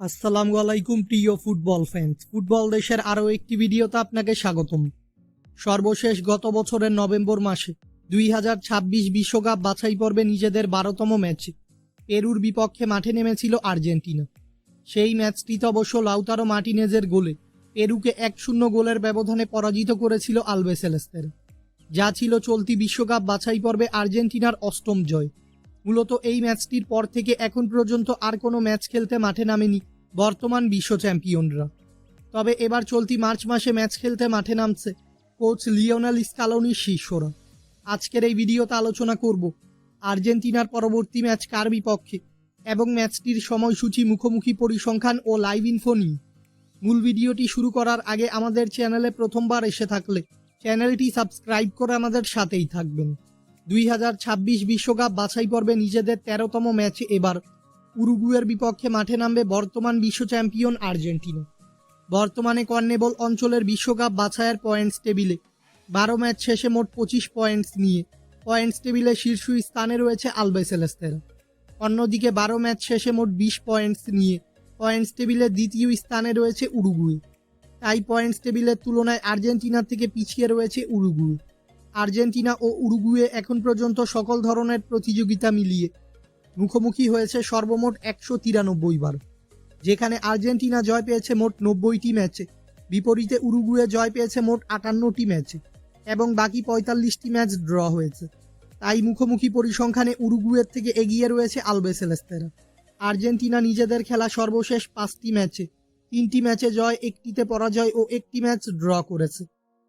আসসালামু আলাইকুম, প্রিয় ফুটবল ফ্যান্স ফুটবল দেশের আরও একটি ভিডিওতে আপনাকে স্বাগতম। সর্বশেষ গত বছরের নভেম্বর মাসে দুই হাজার ছাব্বিশ বিশ্বকাপ বাছাই পর্বে নিজেদের বারোতম ম্যাচে পেরুর বিপক্ষে মাঠে নেমেছিল আর্জেন্টিনা। সেই ম্যাচটিতে অবশ্য লাউতারো মার্টিনেজের গোলে পেরুকে এক শূন্য গোলের ব্যবধানে পরাজিত করেছিল আলবেসেলেস্তের যা ছিল চলতি বিশ্বকাপ বাছাই পর্বে আর্জেন্টিনার অষ্টম জয়। মূলত এই ম্যাচটির পর থেকে এখন পর্যন্ত আর কোনো ম্যাচ খেলতে মাঠে নামেনি বর্তমান বিশ্ব চ্যাম্পিয়নরা। তবে এবার চলতি মার্চ মাসে ম্যাচ খেলতে মাঠে নামছে কোচ লিওনাল স্কালোনির শিষ্যরা। আজকের এই ভিডিওতে আলোচনা করব আর্জেন্টিনার পরবর্তী ম্যাচ কার বিপক্ষে এবং ম্যাচটির সময়সূচি, মুখোমুখি পরিসংখ্যান ও লাইভ ইনফো নিয়ে। মূল ভিডিওটি শুরু করার আগে আমাদের চ্যানেলে প্রথমবার এসে থাকলে চ্যানেলটি সাবস্ক্রাইব করে আমাদের সাথেই থাকবেন। দুই হাজার ছাব্বিশ বিশ্বকাপ বাছাই পর্বে নিজেদের তেরোতম ম্যাচে এবার। উরুগুয়ের বিপক্ষে মাঠে নামবে বর্তমান বিশ্ব চ্যাম্পিয়ন আর্জেন্টিনা। বর্তমানে কর্নেবল অঞ্চলের বিশ্বকাপ বাছাইয়ের পয়েন্টস টেবিলে বারো ম্যাচ শেষে মোট পঁচিশ পয়েন্টস নিয়ে। পয়েন্টস টেবিলে শীর্ষ স্থানে রয়েছে আলবেসেলেস্তেরা অন্যদিকে বারো ম্যাচ শেষে মোট বিশ পয়েন্টস নিয়ে। পয়েন্টস টেবিলে দ্বিতীয় স্থানে রয়েছে উরুগুয়ে। তাই পয়েন্টস টেবিলের তুলনায় আর্জেন্টিনার থেকে পিছিয়ে রয়েছে উরুগুয়ে। আর্জেন্টিনা ও উরুগুয়ে এখন পর্যন্ত সকল ধরনের প্রতিযোগিতা মিলিয়ে মুখোমুখি হয়েছে সর্বমোট একশো তিরানব্বই বার, যেখানে আর্জেন্টিনা জয় পেয়েছে মোট নব্বইটি ম্যাচে, বিপরীতে উরুগুয়ে জয় পেয়েছে মোট আটান্নটি ম্যাচে এবং বাকি পঁয়তাল্লিশটি ম্যাচ ড্র হয়েছে। তাই মুখোমুখি পরিসংখ্যানে উরুগুয়ের থেকে এগিয়ে রয়েছে আলবেসেলেস্তেরা আর্জেন্টিনা নিজেদের খেলা সর্বশেষ পাঁচটি ম্যাচে, তিনটি ম্যাচে জয়, একটিতে পরাজয় ও একটি ম্যাচ ড্র করেছে।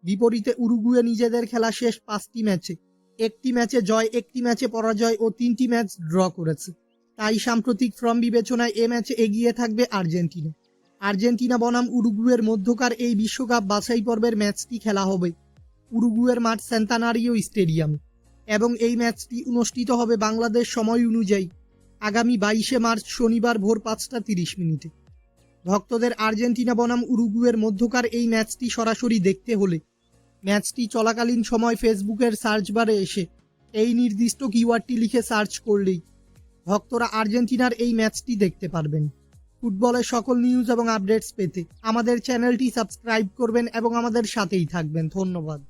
বিপরীতে উরুগুয়ে নিজেদের খেলা শেষ পাঁচটি ম্যাচে। একটি ম্যাচে জয়, একটি ম্যাচে পরাজয় ও তিনটি ম্যাচ ড্র করেছে। তাই সাম্প্রতিক ফর্ম বিবেচনায় এ ম্যাচে এগিয়ে থাকবে আর্জেন্টিনা। আর্জেন্টিনা বনাম উরুগুয়ের মধ্যকার এই বিশ্বকাপ বাছাই পর্বের ম্যাচটি খেলা হবে উরুগুয়ের মাঠ সেন্তানারিও স্টেডিয়াম এবং এই ম্যাচটি অনুষ্ঠিত হবে বাংলাদেশ সময় অনুযায়ী আগামী বাইশে মার্চ শনিবার ভোর পাঁচটা তিরিশ মিনিটে। ভক্তদের আর্জেন্টিনা বনাম উরুগুয়ের মধ্যকার এই ম্যাচটি সরাসরি দেখতে হলে ম্যাচটি চলাকালীন সময় ফেসবুকের সার্চ বারে এসে এই নির্দিষ্ট কিওয়ার্ডটি লিখে সার্চ করলেই ভক্তরা আর্জেন্টিনার এই ম্যাচটি দেখতে পারবেন। ফুটবলের সকল নিউজ এবং আপডেটস পেতে আমাদের চ্যানেলটি সাবস্ক্রাইব করবেন এবং আমাদের সাথেই থাকবেন। ধন্যবাদ।